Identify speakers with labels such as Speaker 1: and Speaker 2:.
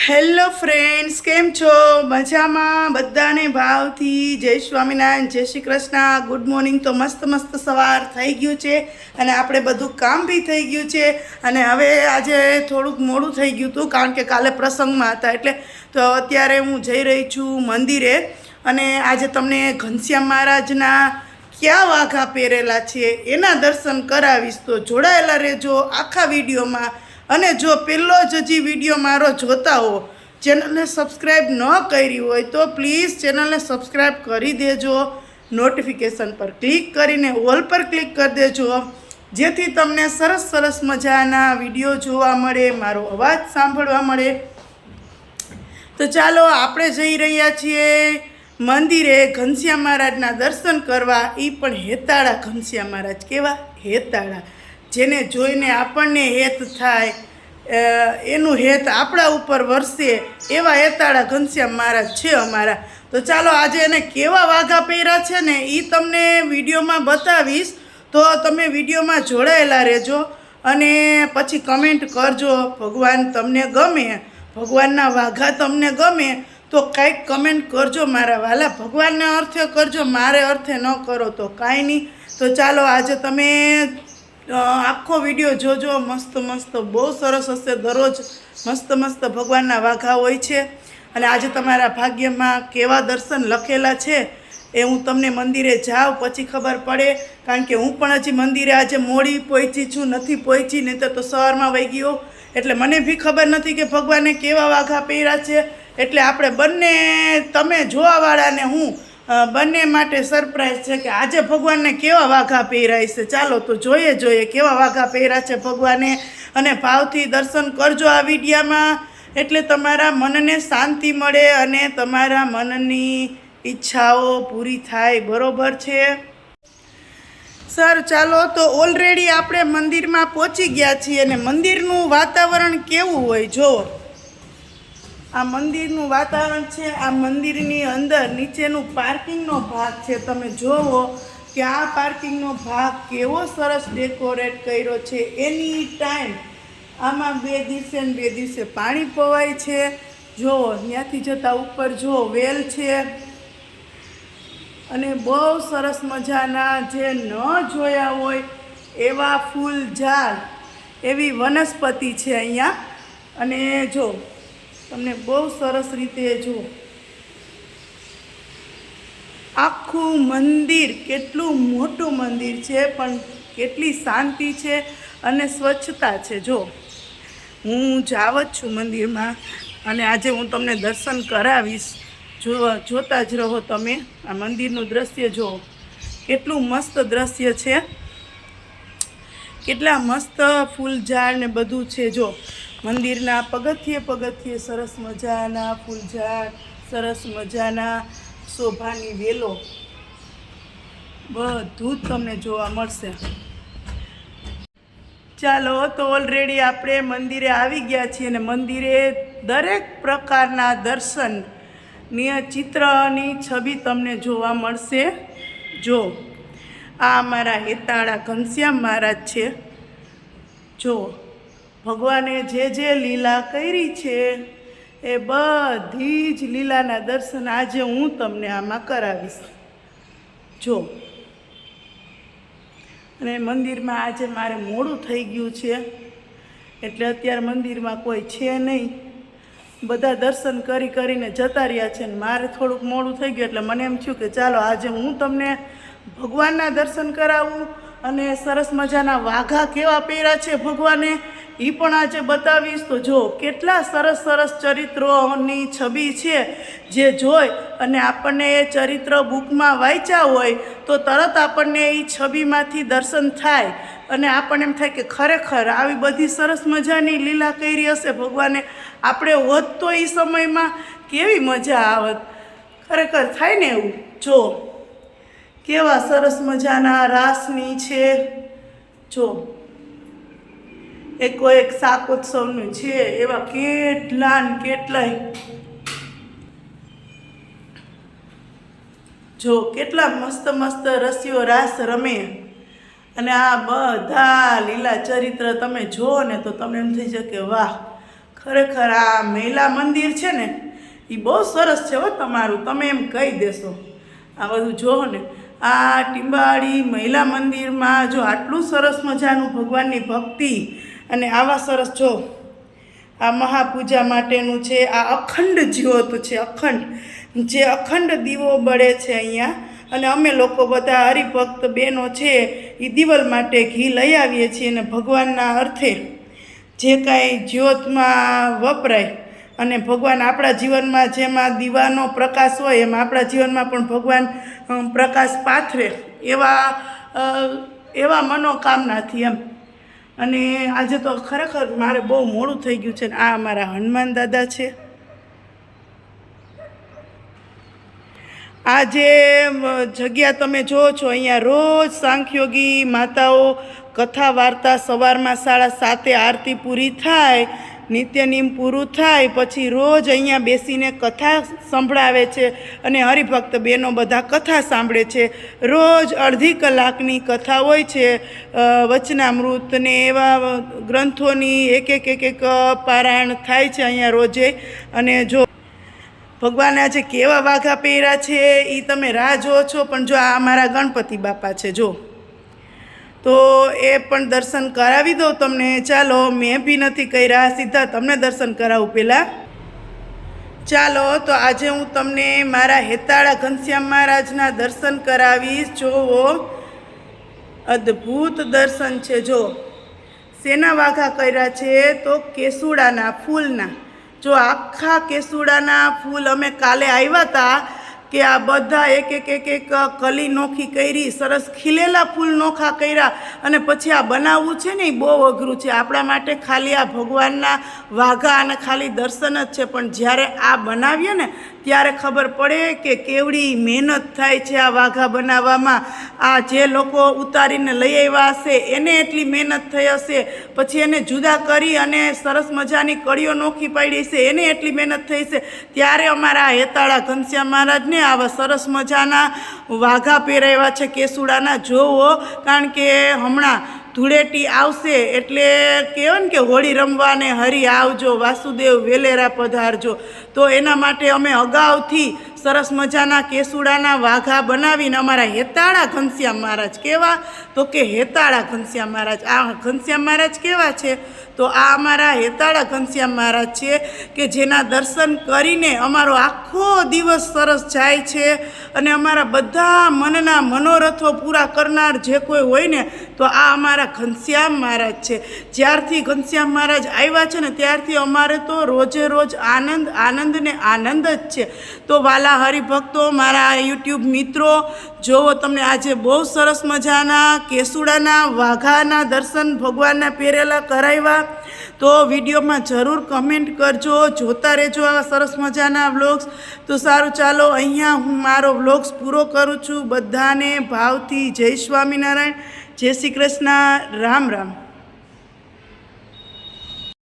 Speaker 1: Hello friends કેમ છો? મજામાં? બધાને ભાવથી જય સ્વામિનારાયણ, જય શ્રી કૃષ્ણ. ગુડ મોર્નિંગ તો મસ્ત મસ્ત સવાર થઈ ગયું છે અને આપણે બધું કામ બી થઈ ગયું છે અને હવે આજે થોડુંક મોડું થઈ ગયું હતું કારણ કે કાલે પ્રસંગમાં હતા એટલે તો અત્યારે હું જઈ રહી છું મંદિરે અને આજે તમને ઘનશ્યામ મહારાજના ક્યાં વાઘા પહેરેલા છે એના દર્શન કરાવીશ. તો જોડાયેલા રહેજો આખા વિડીયોમાં. અને જો પહેલો જ હજી વીડિયો મારો જોતા હો, ચેનલને સબસ્ક્રાઈબ ન કરી હોય તો પ્લીઝ ચેનલને સબસ્ક્રાઈબ કરી દેજો. નોટિફિકેશન પર ક્લિક કરીને ઓલ પર ક્લિક કરી દેજો. જેથી તમને સરસ સરસ મજાના વીડિયો જોવા મળે, મારો અવાજ સાંભળવા મળે. તો ચાલો આપણે જઈ રહ્યા છીએ મંદિરે ઘનશ્યામ મહારાજના દર્શન કરવા. એ પણ હેતાળા, ઘનશ્યામ મહારાજ કેવા? હેતાળા. જેને જોઈને આપણને હેત થાય એનું હેત આપણા ઉપર વરસે, એવા હેતાળા ઘનશ્યામ મહારાજ છે અમારા. તો ચાલો આજે એને કેવા વાઘા પહેર્યા છે ને એ તમને વિડીયોમાં બતાવીશ. તો તમે વિડીયોમાં જોડાયેલા રહેજો અને પછી કમેન્ટ કરજો, ભગવાન તમને ગમે, ભગવાનના વાઘા તમને ગમે, તો કાંઈક કમેન્ટ કરજો મારા વાલા, ભગવાનના અર્થે કરજો, મારે અર્થે ન કરો તો કાંઈ નહીં. તો ચાલો આજે તમે આખો વીડિયો જોજો. મસ્ત મસ્ત. બહુ સરસ હશે દરરોજ. મસ્ત મસ્ત ભગવાનના વાઘા હોય છે. અને આજે તમારા ભાગ્યમાં કેવા દર્શન લખેલા છે એ હું તમને મંદિરે જાઉં, પછી ખબર પડે. કારણ કે હું પણ હજી મંદિરે આજે મોડી પહોંચી છું, નથી પહોંચી, નહીં તો સવારમાં વહી ગયો. એટલે મને બી ખબર નથી કે ભગવાને કેવા વાઘા પહેર્યા છે. એટલે આપણે બંને, તમે જોવાવાળાને હું બંને માટે સરપ્રાઈઝ છે કે આજે ભગવાનને કેવા વાઘા પહેરાય છે? ચાલો તો જોઈએ જોઈએ કેવા વાઘા પહેર્યા છે ભગવાને. અને ભાવથી દર્શન કરજો આ વિડીયામાં. એટલે તમારા મનને શાંતિ મળે અને તમારા મનની ઈચ્છાઓ પૂરી થાય. બરોબર છે? સર, ચાલો તો ઓલરેડી આપણે મંદિરમાં પહોંચી ગયા છીએ અને મંદિરનું વાતાવરણ કેવું હોય? જો આ મંદિરનું વાતાવરણ છે, આ મંદિરની અંદર નીચેનું પાર્કિંગનો ભાગ છે. તમે જોવો કે આ પાર્કિંગનો ભાગ કેવો સરસ ડેકોરેટ કર્યો છે. એની ટાઈમ આમાં બે દિવસે ને બે દિવસે પાણી પવાય છે. જો ત્યાંથી જતાં ઉપર જો, વેલ છે. અને બહુ સરસ મજાના જે ન જોયા હોય એવા ફૂલ ઝાડ, એવી વનસ્પતિ છે અહીંયા. અને જો તમને બહુ સરસ રીતે જો આખું મંદિર કેટલું મોટું મંદિર છે, પણ કેટલી શાંતિ છે અને સ્વચ્છતા છે. જો, હું જાવત છું મંદિરમાં અને આજે હું તમને દર્શન કરાવીશ. જો, જોતા જ રહો તમે આ મંદિરનું દ્રશ્ય જુઓ કેટલું મસ્ત દ્રશ્ય છે. કેટલા મસ્ત ફૂલ ઝાડ ને બધું છે, જો. મંદિરના પગથિયે પગથિયે સરસ મજાના ફૂલઝાડ, સરસ મજાના શોભાની વેલો. બધું જ તમને જોવા મળશે. ચાલો તો ઓલરેડી આપણે મંદિરે આવી ગયા છીએ અને મંદિરે દરેક પ્રકારના દર્શનની ચિત્રની છબી તમને જોવા મળશે. જો, આ અમારા હેતાળા ઘનશ્યામ મહારાજ છે. જો ભગવાને જે જે લીલા કરી છે, એ બધી જ લીલાના દર્શન આજે હું તમને આમાં કરાવીશ. જો, અને મંદિરમાં આજે મારે મોડું થઈ ગયું છે, એટલે અત્યારે મંદિરમાં કોઈ છે નહીં. બધા દર્શન કરી કરીને જતા રહ્યા છે ને મારે થોડુંક મોડું થઈ ગયું, એટલે મને એમ થયું કે ચાલો આજે હું તમને ભગવાનના દર્શન કરાવું અને સરસ મજાના વાઘા કેવા પહેર્યા છે ભગવાને? એ પણ આજે બતાવીશ. તો જો, કેટલા સરસ સરસ ચરિત્રોની છબી છે જે જોઈ અને આપણને એ ચરિત્ર બુકમાં વાંચ્યા હોય, તો તરત આપણને એ છબીમાંથી દર્શન થાય. અને આપણને એમ થાય કે ખરેખર આવી બધી સરસ મજાની લીલા કરી હશે ભગવાને. આપણે હોત તો એ સમયમાં કેવી મજા આવત. ખરેખર થાય ને એવું? જો. કેવા સરસ મજાના રાસની છે. જો, એકો એક શાકોત્સવનું છે, એવા કેટલા ને કેટલાય. જો, કેટલા મસ્ત મસ્ત રસીઓ રાસ રમે. અને આ બધા લીલા ચરિત્ર તમે જુઓ ને તો તમને એમ થઈ જાય કે વાહ, ખરેખર આ મહિલા મંદિર છે ને એ બહુ સરસ છે હો તમારું, તમે એમ કહી દેશો. આ બધું જુઓ ને આ ટીંબાળી મહિલા મંદિરમાં જો આટલું સરસ મજાનું ભગવાનની ભક્તિ અને આવા સરસ જો આ મહાપૂજા માટેનું છે, આ અખંડ જ્યોત છે, અખંડ. જે અખંડ દીવો બળે છે અહીંયા. અને અમે લોકો બધા હરિભક્ત બહેનો છે એ દિવાલ માટે ઘી લઈ આવીએ છીએ અને ભગવાનના અર્થે જે કાંઈ જ્યોતમાં વપરાય અને ભગવાન આપણા જીવનમાં જેમાં દીવાનો પ્રકાશ હોય એમ આપણા જીવનમાં પણ ભગવાન પ્રકાશ પાથરે એવા એવા મનોકામનાથી એમ. અને આજે તો ખરેખર મારે બહુ મોડું થઈ ગયું છે ને આ અમારા હનુમાન દાદા છે. આ જે જગ્યા તમે જુઓ છો, અહીંયા રોજ સાંખ્યોગી માતાઓ કથા વાર્તા સવારમાં સાડા સાતે આરતી પૂરી થાય નિત્યનીમ પૂરું થાય, પછી રોજ અહીંયા બેસીને કથા સંભળાવે છે અને હરિભક્ત બહેનો બધા કથા સાંભળે છે. રોજ અડધી કલાકની કથા હોય છે વચનામૃતને એવા ગ્રંથોની એક એક એક એક પારાયણ થાય છે અહીંયા રોજે. અને જો ભગવાનના આજે કેવા વાઘા પહેર્યા છે એ તમે રાહ જુઓ છો, પણ જો આ અમારા ગણપતિ બાપા છે, જો. તો એ પણ દર્શન કરાવી દઉં તમને. ચાલો, મેં બી નથી કર્યા. સીધા તમને દર્શન કરાવું પહેલાં. ચાલો, તો આજે હું તમને મારા હેતાળા ઘનશ્યામ મહારાજના દર્શન કરાવીશ. જોવો, અદ્ભુત દર્શન છે. જો, શેના વાઘા કર્યા છે? તો કેસુડાના ફૂલના. જો, આખા કેસુડાના ફૂલ અમે કાલે આવ્યા હતા. કે આ બધા એક એક એક એક કલી નોખી કરી, સરસ ખીલેલા ફૂલ નોખા કર્યા અને પછી આ બનાવવું છે ને એ બહુ અઘરું છે. આપણા માટે ખાલી આ ભગવાનના વાઘા અને ખાલી દર્શન જ છે, પણ જ્યારે આ બનાવીએ ને, ત્યારે ખબર પડે કે કેવડી મહેનત થાય છે આ વાઘા બનાવવામાં. આ જે લોકો ઉતારીને લઈ આવ્યા હશે, એને એટલી મહેનત થઈ હશે, પછી એને જુદા કરી અને સરસ મજાની કળીઓ નોખી પાડી છે એને એટલી મહેનત થઈ છે ત્યારે અમારા હેતાળા ઘનશ્યામ મહારાજને આવા સરસ મજાના વાઘા પહેરાવ્યા છે કેસુડાના. જોવો કારણ કે હમણાં ધૂળેટી આવશે એટલે કહેવાય ને કે હોળી રમવાને હરી આવજો, વાસુદેવ વેલેરા પધારજો. તો એના માટે અમે અગાઉથી સરસ મજાના કેસુડાના વાઘા બનાવીને અમારા હેતાળા ઘનશ્યામ મહારાજ કેવા તો કે હેતાળા ઘનશ્યામ મહારાજ, આ ઘનશ્યામ મહારાજ કેવા છે? તો આ અમારા હેતાળા ઘનશ્યામ મહારાજ છે કે જેના દર્શન કરીને અમારો આખો દિવસ સરસ જાય છે અને અમારા બધા મનના મનોરથો પૂરા કરનાર જે કોઈ હોય ને, તો આ અમારા ઘનશ્યામ મહારાજ છે. જ્યારથી ઘનશ્યામ મહારાજ આવ્યા છે ને, ત્યારથી અમારે તો રોજે રોજ આનંદ આનંદ ને આનંદ જ છે. તો વાલા હરિભક્તો, મારા યુટ્યુબ મિત્રો, જોવો, તમને આજે બહુ સરસ મજાના કેસુડાના વાઘાના દર્શન ભગવાનના પહેરેલા કરાવ્યા. તો વિડીયોમાં જરૂર કમેન્ટ કરજો, જોતા રહેજો આવા સરસ મજાના વ્લોગ્સ. તો સારું, ચાલો અહીંયા હું મારો વ્લોગ્સ પૂરો કરું છું. બધાને ભાવથી જય સ્વામિનારાયણ. જય શ્રી કૃષ્ણ. રામ રામ.